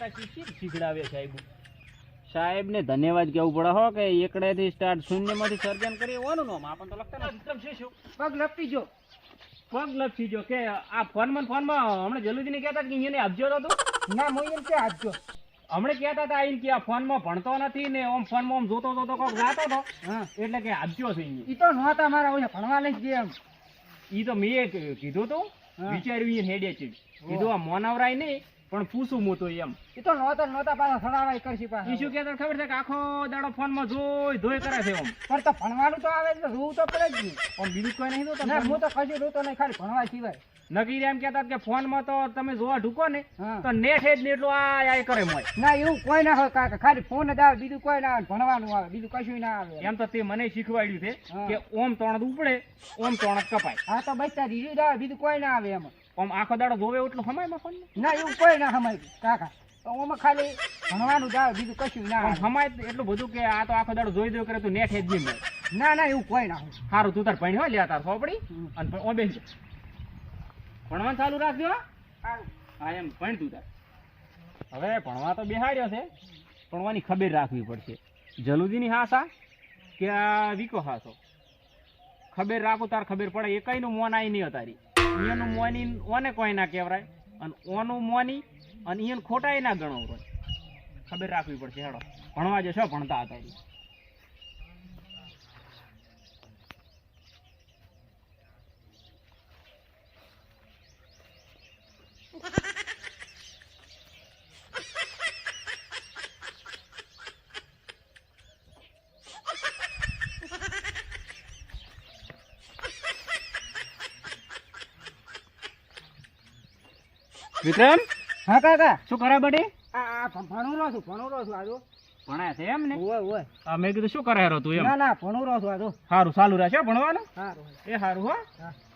શીખડાવે સાહેબ? સાહેબને ધન્યવાદ કેવું પડે હો કે એકડેથી સ્ટાર્ટ શૂન્યમાંથી સર્જન કરી ઓનું નામ આપણને તો લખતા વિક્રમ છે શું પગ લપટી જો પગ લપસી જો કે આ ફોનમાં ને ફોનમાં હમણાં જલ્દીને કહેતા કે અહીંયા આપજો તો. ના હું એમ કે આપજો હમણે કહેતા હતા આઈને કે આ ફોનમાં ભણતો નથી ને ઓમ ફોનમાં ઓમ જોતો જોતો કોક ગાતો હતો એટલે કે આપજો છે ઈ તો નહોતા મારા ઓલા ભણવા લઈ ગયા એમ. ઈ તો મેં કીધું તું. હા. વિચાર્યું હેડે છે. કીધું આ મોનાવરાય નહીં. પણ પૂછું હું તો એમ? એ તો નોતર નોતા પાછા સડાવાય કરશી પાછા. શું કહેતા ખબર છે કે આખો દાડો ફોનમાં જોઈ ધોઈ કરે છે એમ. પણ તો ભણવાનું તો આવે એટલે જોવું તો પડે જ નહીં. પણ બીજું કોઈ નહીં જોતા ના હું તો કશું તો નહીં ખાલી ભણવા સિવાય. નકીર એમ કહેતા કે ફોનમાં તો તમે જોવા ઢૂકો ને તો નેટ જ ને એટલું આ આ કરે મોય ના એવું કોઈ ના હોય કાકા ખાલી ફોન જ આવે બીજું કોઈ ના આવે ભણવાનું આવે બીજું કશું ના આવે. એમ તો તે મને શીખવાડ્યું છે કે ઓમ ત્રણ ઉપડે ઓમ ત્રણ કપાય. હા તો બચતા દીધું આવે બીજું કોઈ ના આવે એમાં. ઓમ આખો દાડો જોવે એટલું હમાયમાં ના એવું કોઈ ના હમાય. કાકા ઓમાં ખાલી ભણવાનું જાય બીજું કશું ના આવે. હમાય એટલું બધું કે આ તો આખો દાડો જોઈ દો કરે તું નેટ જ નહીં ના ના એવું કોઈ ના સારું તું તાર ભણી હોય લે તાર સોપડી. અને ઓ બેન ભણવાનું ચાલુ રાખજો હો. એમ ભણ તું તાર. હવે ભણવા તો બેહાડ્યો છે ભણવાની ખબર રાખવી પડશે. જલુદીની હાસા કે આ વીકો હાસો? ખબર રાખો તાર ખબર પડે. એકઈનું મોન આઈ નહીં અતારી. અહીંયાનું મોની ઓને કોઈ ના કહેવરાય. અને ઓનું મોની અને અહીંયાનું ખોટાય ના ગણવું ખબર રાખવી પડશે, હેડો. ભણવા જશો, ભણતા હતા. વિક્રમ? હા કાકા. શું કરે બડી? છું ભણાય છે એમ ને? ઓય ઓય આ મેં કીધું શું કરે તું એમ? ના ના ભણુરો છું આ સારું ચાલુ રહેશે ભણવાનું? સારું એ સારું હો.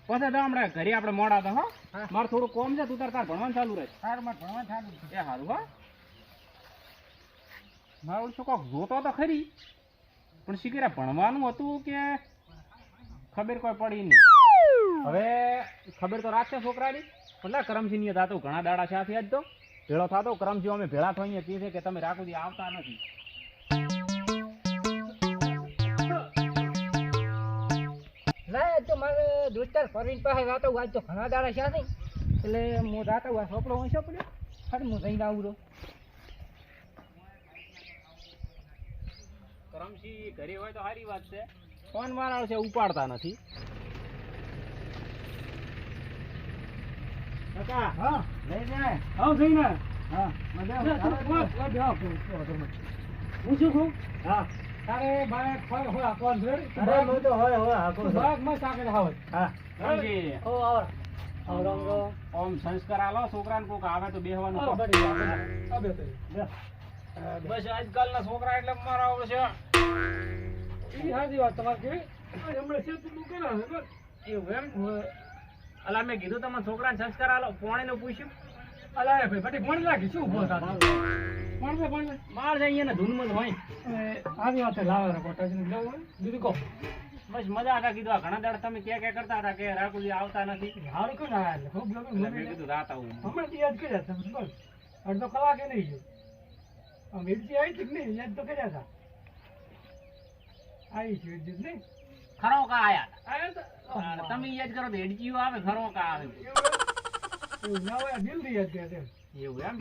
પછી તો હમણાં ઘરે આપણે મોડા તો હો. મારે થોડું કોમ છે તું તાર તાર ભણવાનું ચાલુ રહે સારું મારે ભણવા ચાલુ એ સારું હો. મારું શું કોક જોતો તો ખરી પણ શીખરે ભણવાનું હતું કે ખબર કોઈ પડી નહીં. હવે ખબર તો રાખશે છોકરાની? એટલે કરમસિંહની થતું ઘણા દાડા છે આથી આજ તો. ભેળો થતો કરમસિંહ અમે ભેળા થઈએ કહે છે કે તમે રાખુદી આવતા નથી. ના આજ તો મારે દોસ્તાર ફરીને પાસે જાતો આજ તો ઘણા દાડા છે નહીં એટલે હું જાતો આ સોપડો હું સોપડ્યો હું જઈને આવું રહું કરમસિંહ ઘરે હોય તો સારી વાત છે. ફોન મારા છે ઉપાડતા નથી. કાકા હા. લઈ જાય. આવ જઈને. હા મજા લે, તું ઊભો, ઊભો, બેહો. હું શું કહું? હા. તારે બાળક હોય હોય કોણ જોડ અરે, હું તો હોય હોય આખો બાગ મસ્ત આગળ આવે હા. કરમસિંહ, ઓ આવ. આવ ઓમ સંસ્કાર આલો છોકરાને કોક આવે તો બેહવાનું કહો. બસ આજકાલના છોકરા એટલે મારા આવડે છે એવું એમ? અલા મેં કીધું તમે છોકરાને સંસ્કાર આલો પોણીનું પૂછ્યું. માર જાય અહીંયા ધૂનમાં બીજું કહો. બસ મજા હતા કીધું આ ઘણા દાડ તમે ક્યાં ક્યાં કરતા હતા કે રાકુજી આવતા નથી. એટલે મેં કીધું રાત આવું. અડધો કલાકે નહીં ગયો. આમ એડજી આવી હતી કે નહીં યાદ તો કર્યા હતા. આવી છે નહીં. ખરો કા આયા તમે યાદ કરો તો હેડજીઓ આવે ખરો કા આવે. એવું એમ.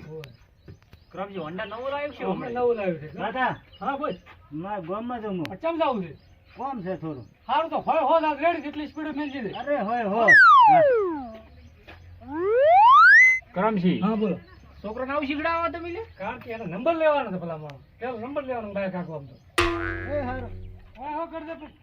ક્રમજી હોન્ડા નવું લાવ્યું છે? નવું લાવ્યું છે દાદા હા બોલ. મારા ગામમાં જવું ચમ જાવું છે? કોમ છે થોડું? સારું તો હોય હો લાખ રેડી સ્પીડ મેળવી દે. અરે હોય હો. કરમસિંહ હા બોલો. છોકરો નવું શીખડાવો તમે લે કારણ કે એનો નંબર લેવાનો છે મારો પેલો નંબર લેવાનો કાકો આમ તો. એ હારું. હા હો કરી દે પણ.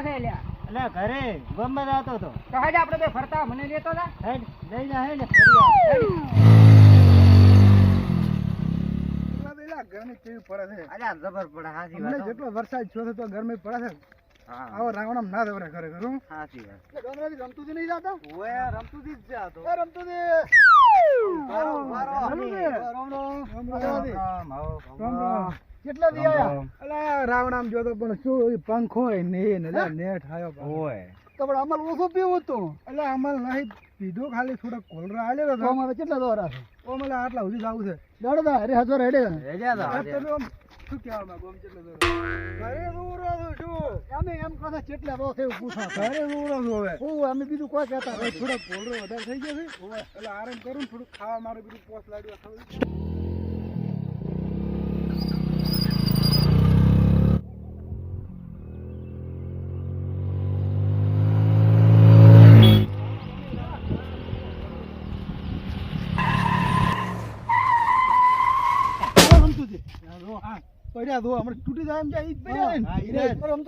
એટલે ઘરે. ગોમમાં જતો હતો. તો હેડ આપણે બે ફરતા મને લેતો જા. હેડ લઈ જા હેડ. ગરમી કેવી પડે છે? અલ્યા જબર પડે હાચી હમણાં જેટલો વરસાદ થયો છે તો ગરમી પડે છે. આવો રાવણ ના દવરે ઘરે ઘરું હાચી વાત. ગામડાથી રમતુજી નહીં જાતા? ઓય રમતુજી જ જાતો. એ રમતુજી મારો, મારો. રામ રામ. રામ, રામ રામ. કેટલા દી આયા? અલા રાવણ આમ જોતો પણ શું પંખો હોય ને ને નેટ આયો ઓય તો પણ અમલ ઓછો પીવો તો એટલે અમલ નહીં પીધો ખાલી થોડો કોલરા આલ્યો તો. અમારે કેટલા દોરા છે? મને આટલા સુધી જાવું છે. દોડતા અરે હજાર હેડે રેજા તો તમે આમ શું કહેવા માંગો આમ કેટલા દોરા? અરે રૂરો છું શું? અમે એમ કહો કેટલા દો છે? પૂછો. અરે દોરો છું હવે. હું અમે બીજું કોઈ કહેતા થોડો કોલરો વધારે થઈ ગયો છે. એટલે આરામ કરું થોડું ખાવા મારું બીજું પોસ લાગ્યો ખાવું પડ્યા દો હમણાં તૂટી જાય એમ જાય ઈ જ પડ્યા ને. હા, ઈ જ.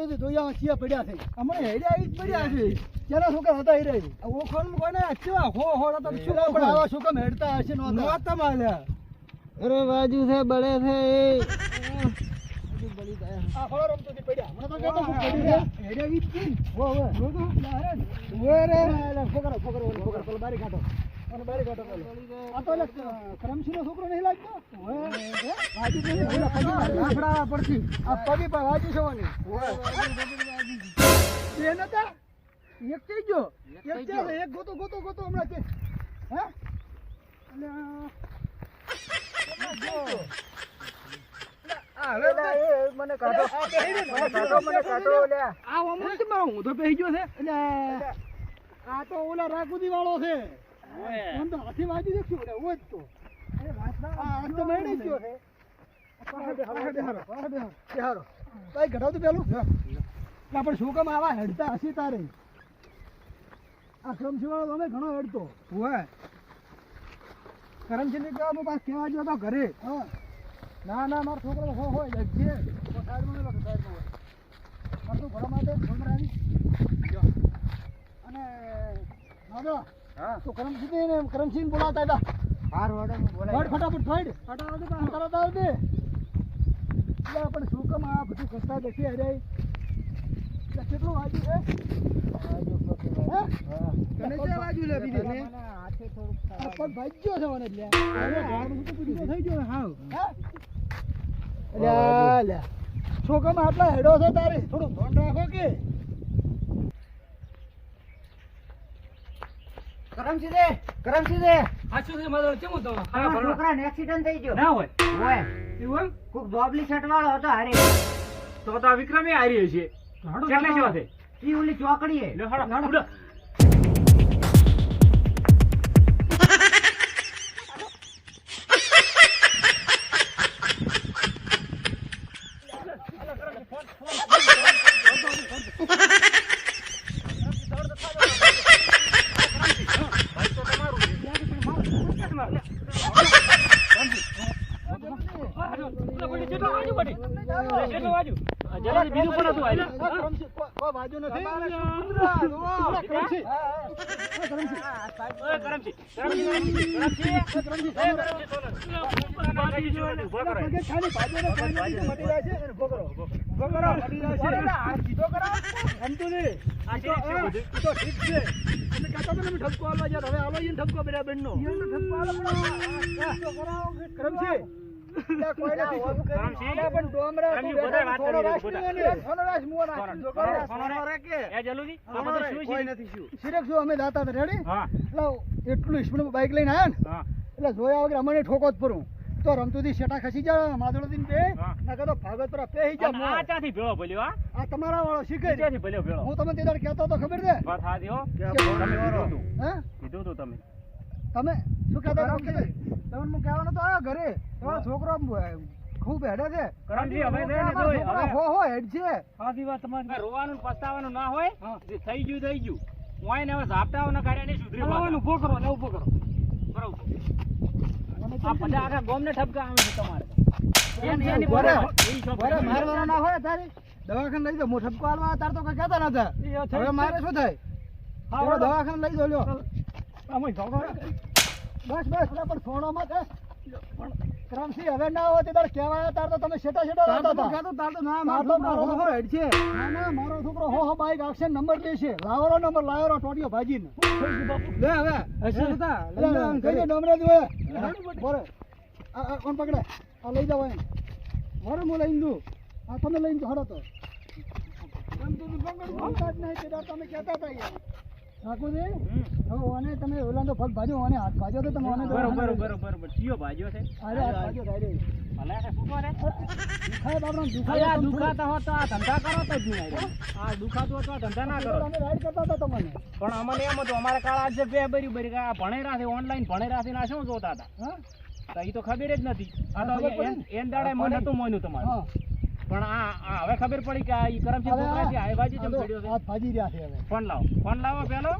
ઈ જોયા ચિયા પડ્યા છે. હમણાં હેડ્યા ઈ જ પડ્યા છે. ક્યાંના છોકરા હતા ઈ ઓખોન કોને? અચવા હો હો તો શું પણ આવા છોકરા હેડતા હશે નો નોતા માલ્યા અરે બાજુ છે બળે છે આ ફળો રમતો હતી પડ્યા. મને તો કહેતો પડી ગયા હેડ્યા ઈ જ છે? હો. હો જો તો બહાર જ. ઓય રે છોકરો છોકરો પેલો બારી કાઢો. અને બારી કાઢો આ તો એટલે છોકરો નહીં લાગતો? લાફડા પડતી આ પગી પર વાજી છવાની નતા એક થઈ ગયો. એક છે એક ગોતો ગોતો ગોતો હમણાં છે. હે? મને કાઢો. મને કાઢો આ હું તો પહેરી ગયો છે એટલે આ તો ઓલા રાખુદી વાળો છે. એમ તો હાથી વાજી દેખ્યો ને જ તો. આ આ તો મેળી ગયો છે. હારો પાહડે હારો ભાઈ ઘટાવ તો પેલું. ના પણ શું કામ આવા હેડતા હસી તારે? આ કરમસી વાળો તમે ઘણો હેડતો. હોય કરમસી ને કહેવા પાસ કહેવા જો તો ઘરે. હા. ના ના મારો છોકરો હો હોય જગ્યે સાઈડમાં લખો સાઈડમાં હોય. તું તો ઘણા માટે? છોકરા આવી. જો. અને દાદા તો કરમસિંહ ને કરમસિંહ બોલાતા હતા હાર વાડા બોલાય ફટાફટ ફાઈડ ફટાફટ તરત આવ દે એટલે આપણે શું કામ આ બધું કરતા દેખી અરે કેટલું છે હે? તને ક્યાં વાગ્યું લે બીજે ને? પગ ભાગ્યો છે મને એટલે. થઈ ગયો હાવ. હે? અલ્યા, અલ્યા. છોકરામાં આટલા હેડો છે તારે થોડું ધોન રાખો કે કરમસી દે કરમસી દે. આ છે મારો કેમ તો છોકરાને એક્સિડન્ટ થઈ ગયો. ના હોય. એવું? કોક જોબલી શર્ટ વાળો હતો હારે. તો તો વિક્રમે હારી છે કેટલા છે ઈ ઓલી ચોકડી હે લે હાડો. છે. તમે કહેતા હતા ને અમે ઠપકો આલવા ગયા, હવે આલો ઠપકો બધા બેનનો. ઠપકો આલો પણ કરમસી. હતા એટલે એટલું બાઈક લઈને આવ્યા ને એટલે જોયા વગર અમને ઠોકો જ પડું તો રમતુથી શેટા ખસી જા માધોડથી બે. નકર તો ભાગત પેહી જા આ ચાથી ભેળો ભલ્યો, આ તમારા વાળો શીખે છે. ચાથી ભલ્યો ભેળો? હું તમને તે દાડે કહેતો તો ખબર છે? વાત સાચી હો. કે તમે કીધું તું. હે? કીધું તું તમે. તમે શું કહેતા? તમને હું કહેવાનો તો આવ્યો ઘરે. તમારો છોકરો ખૂબ હેડે છે. કરણજી હવે છે ને તમારો જોઈ, હવે. હો હો હેડ છે. આ રોવાનું ને પસ્તાવાનું ના હોય. જે થઈ ગયું થઈ ગયું. હોય ને હવે ઝાપટાઓના કારણે ને સુધરી પાછા. ઊભો કરો ને ઊભો કરો. બરાબર. આ બધા આખા ગામને ઠપકા આવે છે તમારે. મારવાનો ના હોય તારે? દવાખાને લઈ જાઓ. હું ઠપકો હાલવા તાર તો કઈ કહેતા નતા હવે મારે શું થાય? દવાખાને લઈ જાઓ લ્યો. અમે બસ બસ પેલા પણ ફોનો માં ક્રમસી હવે ના હોય તાર કેવા કહેવાય તાર તો તમે શેટા શેટા રહેતા હતા. તાર તો મારો છોકરો હેડ છે. ના ના મારો છોકરો હો હો બાઈક આવશે નંબર દેશે લાવરો નંબર લાવરો ટોટીઓ ભાજીને. લે હવે હશે હતા લે, કઈ દે ડમરે જોએ બોરે. આ કોણ પકડે? આ લઈ જાવ એમ. વરે હું લઈને દઉં. આ તમે લઈને હડો તો. તો તું તમે કહેતા હતા ઠાકોરજી? હવે ઓને તમે ઓલાનો પગ ભાજ્યો ઓને હાથ ભાજ્યો તો તમે ઓને બરોબર બરોબર બરોબર. ચિયો ભાજ્યો છે. અરે હાથ ભાજ્યો ડાયરે ભલે આ ફૂટવા રે દુખાય બાપડા દુખાય આ દુખાતા હોત તો આ ધંધા કરો તો જ આ દુખાતું તો આ ધંધા ના કરો. અમે રાઈડ કરતા હતા તમને. પણ અમને એમ હતું અમારે કાળા આજે બે બરી બરી કે આ ભણેરા છે ઓનલાઈન ભણેરા છે ના શું જોતા હતા? હા? તો એ તો ખબર જ નથી. આ તો એન- દાડે મને તો મોન્યું તમારું પણ આ હવે ખબર પડી કે આ ઈ કરમચંદ હવે છોકરા છે આ બાજી આ પડ્યો છે. આ ભાજી રહ્યા છે હવે. ફોન લાવો. ફોન લાવો પેલો.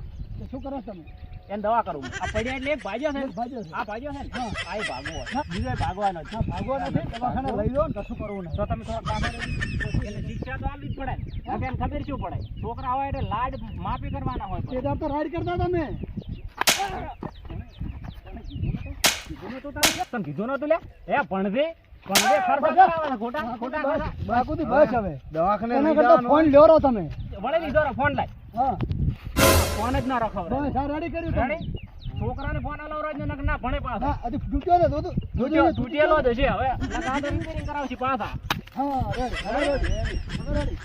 શું કરો તમે? એને દવા કરું. આ પડ્યા એટલે એક ભાજ્યો છે ભાજ્યો છે. આ ભાજ્યો છે ને. આ ય ભાગવો. બીજો ભાગવાનો છે. ભાગવાનો છે દવાખાને લઈ લો ને કશું કરવું નહીં. તો તમે થોડા કામ એને શિક્ષા તો આપવી જ પડે હવે એને ખબર શું પડે? છોકરા હોય એટલે લાડ માફી કરવાના હોય તે. તો રાઈડ કરતા તમે કીધું નતું? તમે કીધું નતું લે એ ભણજે. ફોન લ્યો તમે. વળી લીધો ફોન લાય. ફોન જ ના રખાવ બસ આ રેડી કર્યું છોકરાને ફોન આલો ને ના ભણે પાછા. હા હજી તૂટ્યો ને દોધું તૂટ્યો- તૂટેલો જ હશે હવે. નકર તો રિપેરિંગ કરાવશે પાછા. હા રેડી હવે રેડી હવે રેડી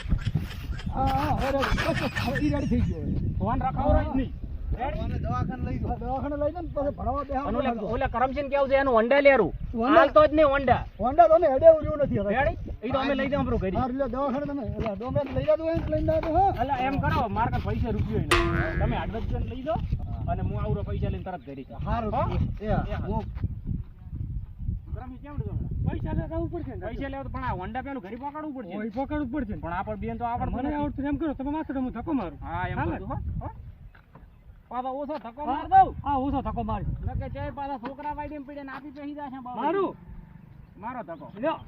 હા હા હવે રેડી બસ બસ હવે ઈ રેડી થઈ ગયો. ફોન રખાવો રહી નહીં. રેડી દવાખાને લઈ હા, દવાખાને લઈ જાઓ ને પછી ભણાવવા અને ઓલે બેહાડો ઓલે કરમચંદ કેવું છે? એનું વંડા લેરું. વંડા? જ નહીં વંડા. હોન્ડા તો હેડે ઉડ્યું નથી હવે. એ તો અમે લઈ જાવ આપણું ઘરે. એટલે દવાખાને તમે એટલે ડોમેન લઈ જાજો એમ લઈને જાજો હા. એટલે એમ કરો મારે પૈસા રૂપિયો તમે એડવાન્સ લઈ જાઓ અને હું આવરો પૈસા લઈને તરત ઘરે હો? પૈસા લેવું પડશે પૈસા લેવા તો પણ આ વંડા પેલું ઘરે પકડવું પડશે. પકડવું પડશે પણ આપણે બેન તો આપણે મને આવડતું એમ કરો તમે માથે હું ધક્કો મારું. હા એમ હાલે. પાછો ઓછો ધક્કો માર દઉં હા ઓછો ધક્કો મારી નકે જય પાછા છોકરા વાડી એમ પીડે નાપી પેહી જાશે બાબા. મારું મારો ધક્કો લ્યો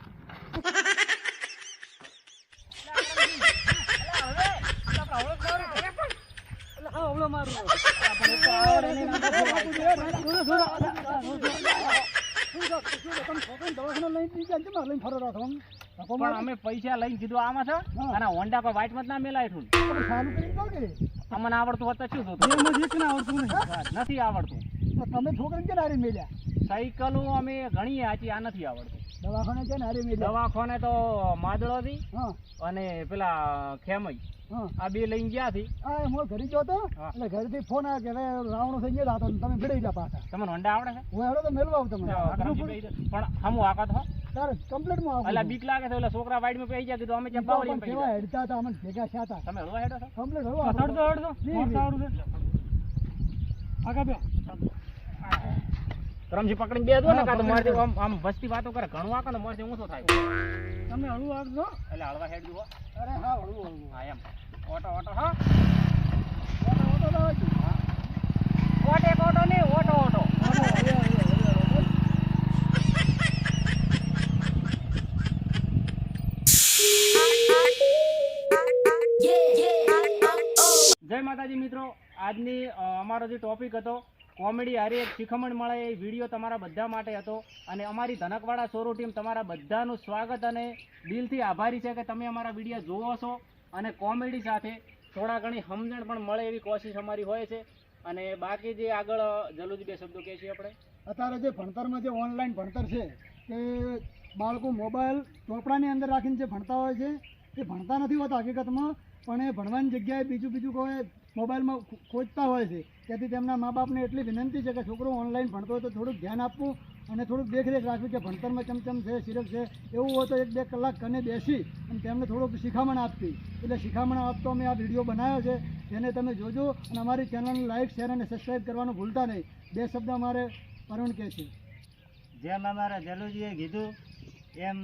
દવાખાને લઈને ફરો રાખો આમ? ધક્કો પણ અમે પૈસા લઈને કીધું આમાં છે અને હોન્ડા પર વ્હાઈટ મત ના મેલાય છું અમને આવડતું હોત શું થતું નથી આવડતું. તો તમે છોકરીને કેમ હારી મેલ્યા? સાયકલો અમે ઘણી આચી આ નથી આવડતી. દવાખાને છે ને હરી દવાખાને તો માદળો થી અને પેલા ખેમઈ. આ બે લઈને ગયા થી. હા હું ઘરે ગયો તો એટલે એટલે ઘરેથી ફોન આવ્યો કે હવે રાવણો થઈ ગયા હતા તમે ભીડાઈ ગયા પાછા. તમને હોન્ડા આવડે છે? હું હેડો તો મેળવા આવું તમને. તો- પણ હમું આકાત હો. કમ્પ્લીટમાં આવું એટલે બીક લાગે છે એટલે છોકરા વાઈડમાં પેહી ગયા કીધું અમે ચેપ બાવળી માં કેવા હેડતા હતા અમને ભેગા થયા હતા. તમે હળવા હેડો છો? કમ્પ્લીટ હળવા મોરસા આવડું છે. આગળ બે કરમજી પકડીને બે દો ને હા, કાં તો મારથી આમ આમ વસ્તી વાતો કરે. ઘણું આકો ને મારથી ઊંચો થાય. તમે હળવું આવજો એટલે હળવા હેડ જુઓ અરે હા હળવું હળવું. હા એમ. ઓટો ઓટો હા. ઓટો ઓટો તો છું. ઓટે ઓટો નહીં ઓટો ઓટો. જય માતાજી મિત્રો. આજની અમારો જે ટોપિક હતો કોમેડી હારી એક શીખમણ મળે એ વીડિયો તમારા બધા માટે હતો અને અમારી ધનકવાડા સોરો ટીમ તમારા બધાનું સ્વાગત અને દિલથી આભારી છે કે તમે અમારા વીડિયો જોવો છો અને કોમેડી સાથે થોડા ઘણી સમજણ પણ મળે એવી કોશિશ અમારી હોય છે. અને બાકી જે આગળ, જલુજી બે શબ્દો કહે છે આપણે? અત્યારે જે ભણતરમાં જે ઓનલાઈન ભણતર છે કે બાળકો મોબાઈલ ચોપડાની અંદર રાખીને જે ભણતા હોય છે, એ ભણતા નથી હોતા હકીકતમાં, પણ એ ભણવાની જગ્યાએ બીજું બીજું કોઈ મોબાઈલમાં ખોજતા હોય છે. તેથી તેમના મા બાપને એટલી વિનંતી છે કે છોકરો ઓનલાઈન ભણતો હોય તો થોડુંક ધ્યાન આપવું અને થોડુંક દેખરેખ રાખવી કે ભણતરમાં ચમચમ છે સિરક છે, એવું હોય તો એક બે કલાક કને બેસી અને તેમને થોડુંક શિખામણ આપતી એટલે શિખામણ આપતો અમે આ વીડિયો બનાવ્યો છે. જેને તમે જોજો અને અમારી ચેનલને લાઇક શેર અને સબસ્ક્રાઈબ કરવાનું ભૂલતા નહીં. બે શબ્દ અમારે પરુણ કહે છે. જેમ અમારા જલુજીએ કીધું, એમ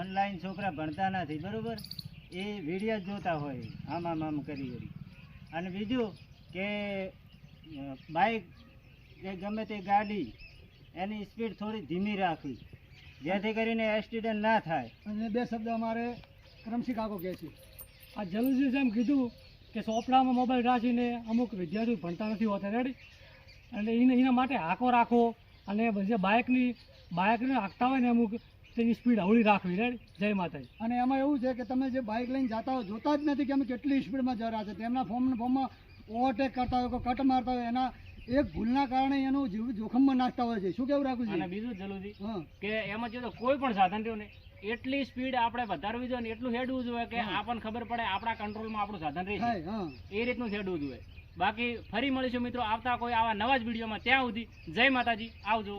ઓનલાઈન છોકરા ભણતા નથી, બરાબર? એ વીડિયો જોતા હોય. આમ આમ આમ કરી કરી. અને બીજું કે બાઇક કે ગમે તે ગાડી, એની સ્પીડ થોડી ધીમી રાખવી. જેથી કરીને એક્સિડન્ટ ના થાય. અને બે શબ્દ અમારે કરમસિંહ કાકો કહે છે. આ જલુજી જેમ કીધું કે ચોપડામાં મોબાઈલ રાખીને અમુક વિદ્યાર્થીઓ ભણતા નથી હોતા રેડી અને એને, એના માટે હાંકો રાખો અને જે બાઇકની બાઇકને હાંકતા હોય ને અમુક તેની સ્પીડ હવળી રાખવી રેડી જય માતાજી. અને એમાં એવું છે કે તમે જે બાઇક લઈને જતા હો જોતા જ નથી કે અમે કેટલી સ્પીડમાં જરા છે. તેમના ફોર્મ ફોર્મમાં ઓવરટેક કરતા હોય કોઈ કટ મારતા હોય એના એક ભૂલના કારણે એનું જીવ જોખમમાં નાખતા હોય છે. શું કેવું રાખું અને છે બીજું જલુદી હા. કે એમાં જો તો કોઈ પણ સાધન રહ્યું ને એટલી સ્પીડ આપણે વધારવી જોઈએ ને એટલું હેડવું જોઈએ કે આપણને ખબર પડે આપણા કંટ્રોલમાં આપણું સાધન રહે છે. હા એ રીતનું હેડવું જોઈએ. બાકી ફરી મળીશું મિત્રો આવતા કોઈ આવા નવા જ વિડીયોમાં. ત્યાં સુધી જય માતાજી. આવજો.